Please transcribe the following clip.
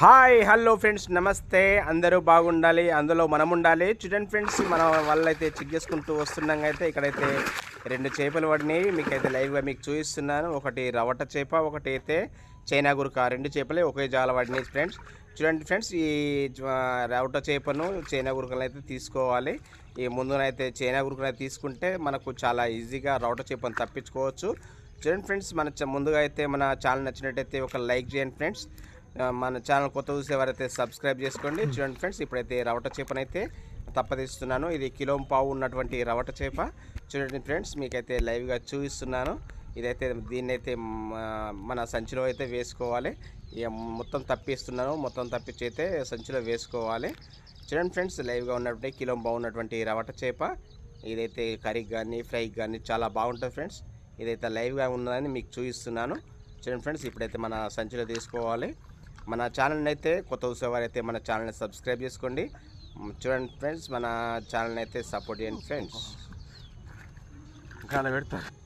Hi hello friends నమస్తే అందరూ బాగుండాలి. అందులో మనం ఉండాలి చూడండి ఫ్రెండ్స్ మనం వాళ్ళైతే చెక్ చేసుకుంటూ వస్తున్నాం అయితే ఇక్కడైతే రెండు చేపలు పడినాయి. మీకైతే లైవ్గా మీకు చూపిస్తున్నాను. ఒకటి రవట చేప ఒకటి అయితే చైనా గురక రెండు చేపలే ఒకే జాల పడినాయి ఫ్రెండ్స్ చూడండి ఫ్రెండ్స్ ఈ జ- రవట చేపను చైనా గురకలు అయితే తీసుకోవాలి. ఈ ముందునైతే చైనా గురకలు అయితే తీసుకుంటే మనకు చాలా ఈజీగా రవట చేపను తప్పించుకోవచ్చు. చూడండి ఫ్రెండ్స్ మన ముందుగా అయితే మన ఛానల్ నచ్చినట్టయితే ఒక లైక్ చేయండి ఫ్రెండ్స్ మన ఛానల్ కొత్త చూసేవారైతే సబ్స్క్రైబ్ చేసుకోండి. చూడండి ఫ్రెండ్స్ ఇప్పుడైతే రవట చేపనైతే తప్పదిస్తున్నాను. ఇది కిలో పావు ఉన్నటువంటి రవట చేప. చూడండి ఫ్రెండ్స్ మీకైతే లైవ్గా చూపిస్తున్నాను. ఇదైతే దీన్ని అయితే మన సంచిలో అయితే వేసుకోవాలి. ఇక మొత్తం తప్పిస్తున్నాను. మొత్తం తప్పించి అయితే సంచిలో వేసుకోవాలి. చూడండి ఫ్రెండ్స్ లైవ్గా ఉన్నటువంటి కిలో బాగున్నటువంటి రవట చేప. ఇదైతే కర్రీకి కానీ ఫ్రైకి కానీ చాలా బాగుంటుంది ఫ్రెండ్స్. ఇదైతే లైవ్గా ఉన్నదని మీకు చూపిస్తున్నాను. చూడండి ఫ్రెండ్స్ ఇప్పుడైతే మన సంచిలో తీసుకోవాలి. మన ఛానల్ని అయితే కొత్త చూసేవారైతే మన ఛానల్ని సబ్స్క్రైబ్ చేసుకోండి. చూడండి ఫ్రెండ్స్ మన ఛానల్ని అయితే సపోర్ట్ చేయండి ఫ్రెండ్స్. పెడతారు.